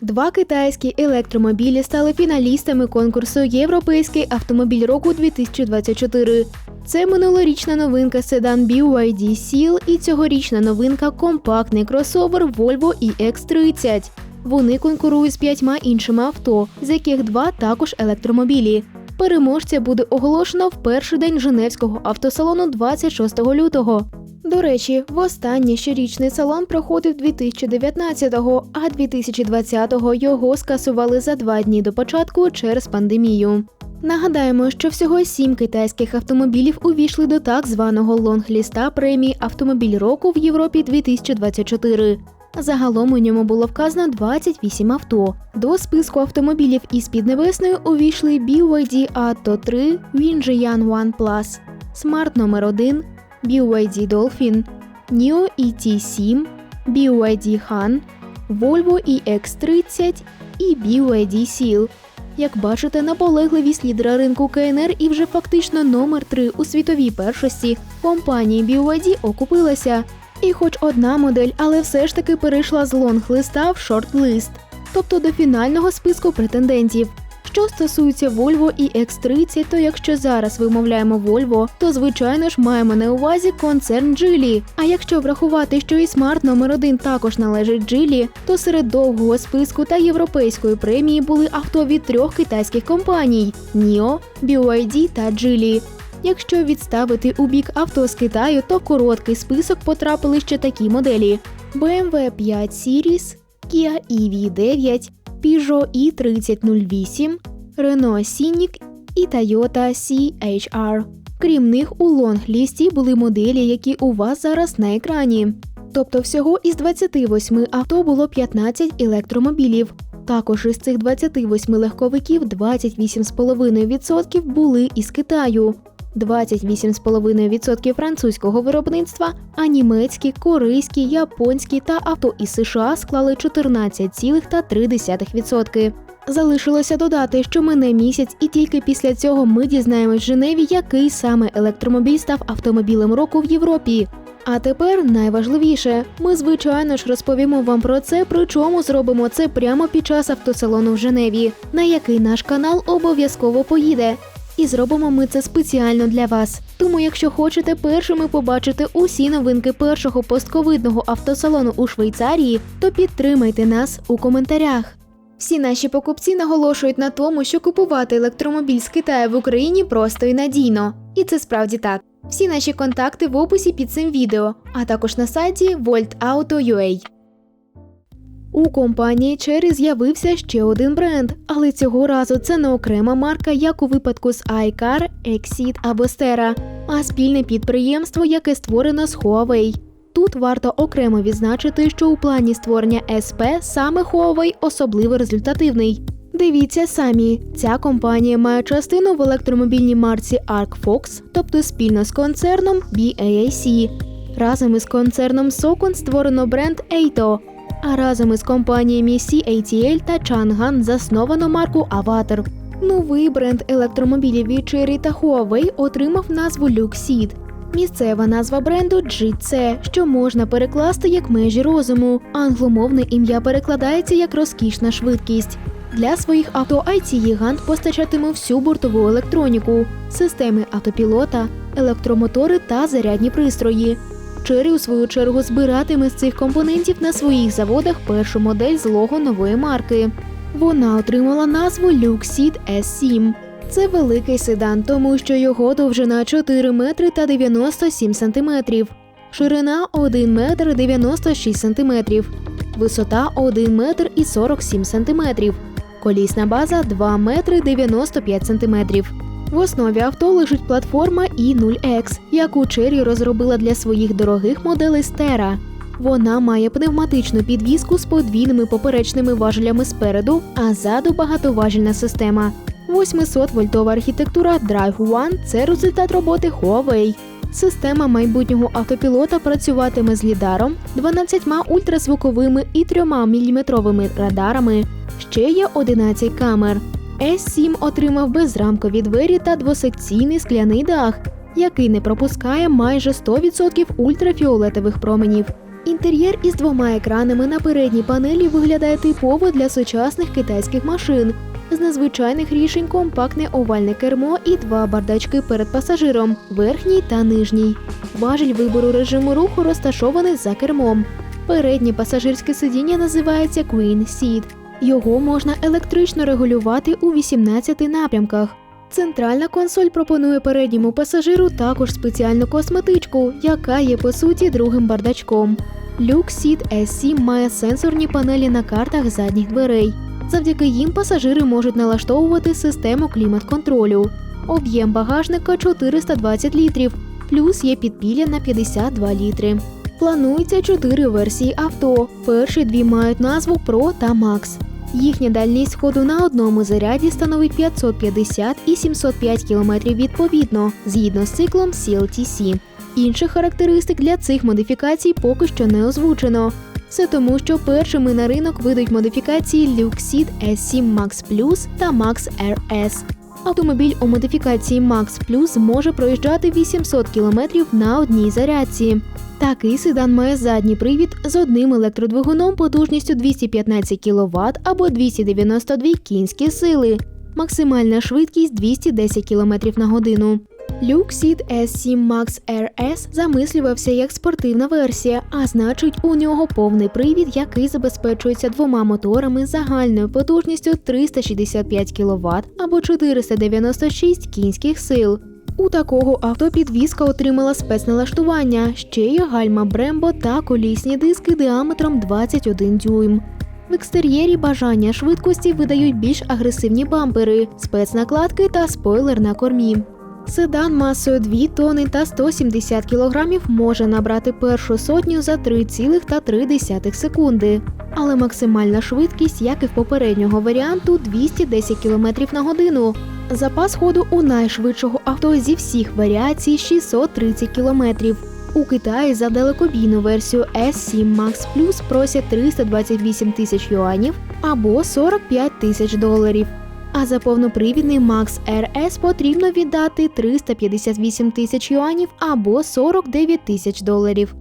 Два китайські електромобілі стали фіналістами конкурсу Європейський автомобіль року 2024. Це минулорічна новинка седан BYD Seal і цьогорічна новинка компактний кросовер Volvo EX30. Вони конкурують з п'ятьма іншими авто, з яких два також електромобілі. Переможця буде оголошено в перший день Женевського автосалону 26 лютого. До речі, востаннє щорічний салон проходив 2019-го, а 2020-го його скасували за два дні до початку через пандемію. Нагадаємо, що всього сім китайських автомобілів увійшли до так званого лонг-ліста премії Автомобіль року в Європі 2024. Загалом у ньому було вказано 28 авто. До списку автомобілів із Піднебесною увійшли BYD Atto 3, Winjian One Plus, Smart номер 1 BYD Dolphin, NIO ET7, BYD Han, Volvo EX30 і BYD Seal. Як бачите, наполегливість лідера ринку КНР і вже фактично номер 3 у світовій першості компанії BYD окупилася. І хоч одна модель, але все ж таки перейшла з лонг-листа в шорт-лист, тобто до фінального списку претендентів. Що стосується Volvo і X30, то якщо зараз вимовляємо Volvo, то звичайно ж маємо на увазі концерн Geely. А якщо врахувати, що і Smart номер 1 також належить Geely, то серед довгого списку та європейської премії були авто від трьох китайських компаній: NIO, BYD та Geely. Якщо відставити у бік авто з Китаю, то короткий список потрапили ще такі моделі: BMW 5 Series, Kia EV9, Peugeot E3008, Renault Scenic і Toyota CHR. Крім них, у лонг-лісті були моделі, які у вас зараз на екрані. Тобто всього із 28 авто було 15 електромобілів. Також із цих 28 легковиків 28,5% були із Китаю, 28,5% французького виробництва, а німецькі, корейські, японські та авто із США склали 14,3%. Залишилося додати, що мине місяць, і тільки після цього ми дізнаємось в Женеві, який саме електромобіль став автомобілем року в Європі. А тепер найважливіше, ми звичайно ж розповімо вам про це, причому зробимо це прямо під час автосалону в Женеві, на який наш канал обов'язково поїде. І зробимо ми це спеціально для вас. Тому, якщо хочете першими побачити усі новинки першого постковидного автосалону у Швейцарії, то підтримайте нас у коментарях. Всі наші покупці наголошують на тому, що купувати електромобіль з Китаю в Україні просто і надійно. І це справді так. Всі наші контакти в описі під цим відео, а також на сайті voltauto.ua. У компанії Cherry з'явився ще один бренд, але цього разу це не окрема марка, як у випадку з iCar, Exit або Stera, а спільне підприємство, яке створено з Huawei. Тут варто окремо відзначити, що у плані створення СП саме Huawei особливо результативний. Дивіться самі, ця компанія має частину в електромобільній марці ArcFox, тобто спільно з концерном BAAC. Разом із концерном Sokon створено бренд Eito, а разом із компаніями CATL та Chang'an засновано марку Avatar. Новий бренд електромобілів від Chery та Huawei отримав назву Luxeed. Місцева назва бренду GC, що можна перекласти як межі розуму. Англомовне ім'я перекладається як розкішна швидкість. Для своїх авто IT гігант постачатиме всю бортову електроніку, системи автопілота, електромотори та зарядні пристрої. Chery, у свою чергу, збиратиме з цих компонентів на своїх заводах першу модель з лого нової марки. Вона отримала назву Luxeed S7. Це великий седан, тому що його довжина 4 метри та 97 сантиметрів, ширина 1 метр 96 сантиметрів, висота 1 метр і 47 сантиметрів, колісна база 2 метри 95 сантиметрів. В основі авто лежить платформа i0X, яку Chery розробила для своїх дорогих моделей Stera. Вона має пневматичну підвіску з подвійними поперечними важелями спереду, а ззаду багатоважільна система. 800-вольтова архітектура Drive One – це результат роботи Huawei. Система майбутнього автопілота працюватиме з лідаром, 12 ультразвуковими і 3-мм радарами. Ще є 11 камер. S7 отримав безрамкові двері та двосекційний скляний дах, який не пропускає майже 100% ультрафіолетових променів. Інтер'єр із двома екранами на передній панелі виглядає типово для сучасних китайських машин. З незвичайних рішень компактне овальне кермо і два бардачки перед пасажиром верхній та нижній. Важіль вибору режиму руху розташований за кермом. Переднє пасажирське сидіння називається Queen Seat. Його можна електрично регулювати у 18 напрямках. Центральна консоль пропонує передньому пасажиру також спеціальну косметичку, яка є по суті другим бардачком. Люк Seat S7 має сенсорні панелі на картах задніх дверей. Завдяки їм пасажири можуть налаштовувати систему клімат-контролю. Об'єм багажника 420 літрів, плюс є підпілля на 52 літри. Планується чотири версії авто. Перші дві мають назву Pro та Max. Їхня дальність ходу на одному заряді становить 550 і 705 км відповідно, згідно з циклом CLTC. Інших характеристик для цих модифікацій поки що не озвучено. Все тому, що першими на ринок вийдуть модифікації Luxeed S7 Max Plus та Max RS. Автомобіль у модифікації Max Plus може проїжджати 800 км на одній зарядці. Такий седан має задній привід з одним електродвигуном потужністю 215 кВт або 292 кінські сили. Максимальна швидкість 210 км на годину. Luxeed S7 Max RS замислювався як спортивна версія, а значить, у нього повний привід, який забезпечується двома моторами загальною потужністю 365 кВт або 496 кінських сил. У такого авто підвізка отримала спецналаштування, ще є гальма Брембо та колісні диски діаметром 21 дюйм. В екстер'єрі бажання швидкості видають більш агресивні бампери, спецнакладки та спойлер на кормі. Седан масою 2 тони та 170 кг може набрати першу сотню за 3,3 секунди. Але максимальна швидкість, як і в попереднього варіанту, 210 км на годину. Запас ходу у найшвидшого авто зі всіх варіацій 630 км. У Китаї за далекобійну версію S7 Max Plus просять 328 тисяч юанів або 45 тисяч доларів. А за повнопривідний Max RS потрібно віддати 358 тисяч юанів або 49 тисяч доларів.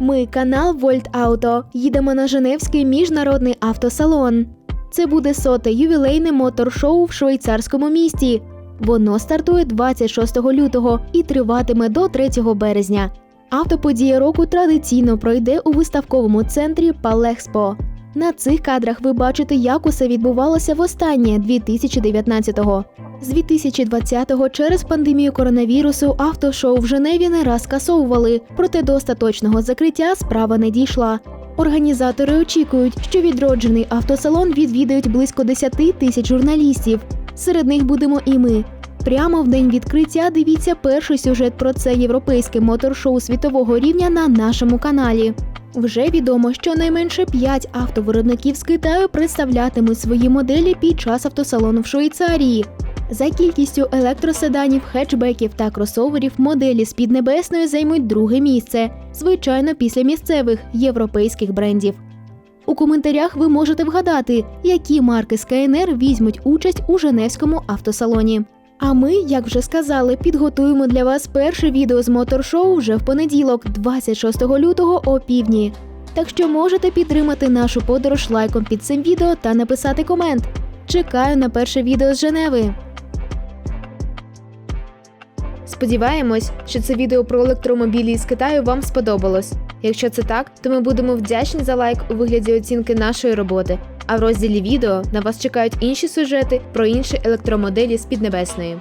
Ми канал Вольт Ауто. Їдемо на Женевський міжнародний автосалон. Це буде соте ювілейне мотор-шоу в швейцарському місті. Воно стартує 26 лютого і триватиме до 3 березня. Автоподія року традиційно пройде у виставковому центрі Палехспо. На цих кадрах ви бачите, як усе відбувалося востаннє 2019-го. З 2020-го через пандемію коронавірусу автошоу в Женеві не раз скасовували, проте до остаточного закриття справа не дійшла. Організатори очікують, що відроджений автосалон відвідають близько 10 тисяч журналістів. Серед них будемо і ми. Прямо в день відкриття дивіться перший сюжет про це європейське мотор-шоу світового рівня на нашому каналі. Вже відомо, що найменше 5 автовиробників з Китаю представлятимуть свої моделі під час автосалону в Швейцарії. За кількістю електроседанів, хетчбеків та кросоверів моделі з Піднебесної займуть друге місце, звичайно, після місцевих європейських брендів. У коментарях ви можете вгадати, які марки з КНР візьмуть участь у Женевському автосалоні. А ми, як вже сказали, підготуємо для вас перше відео з моторшоу вже в понеділок, 26 лютого о півдні. Так що можете підтримати нашу подорож лайком під цим відео та написати комент. Чекаю на перше відео з Женеви. Сподіваємось, що це відео про електромобілі з Китаю вам сподобалось. Якщо це так, то ми будемо вдячні за лайк у вигляді оцінки нашої роботи. А в розділі відео на вас чекають інші сюжети про інші електромоделі з Піднебесної.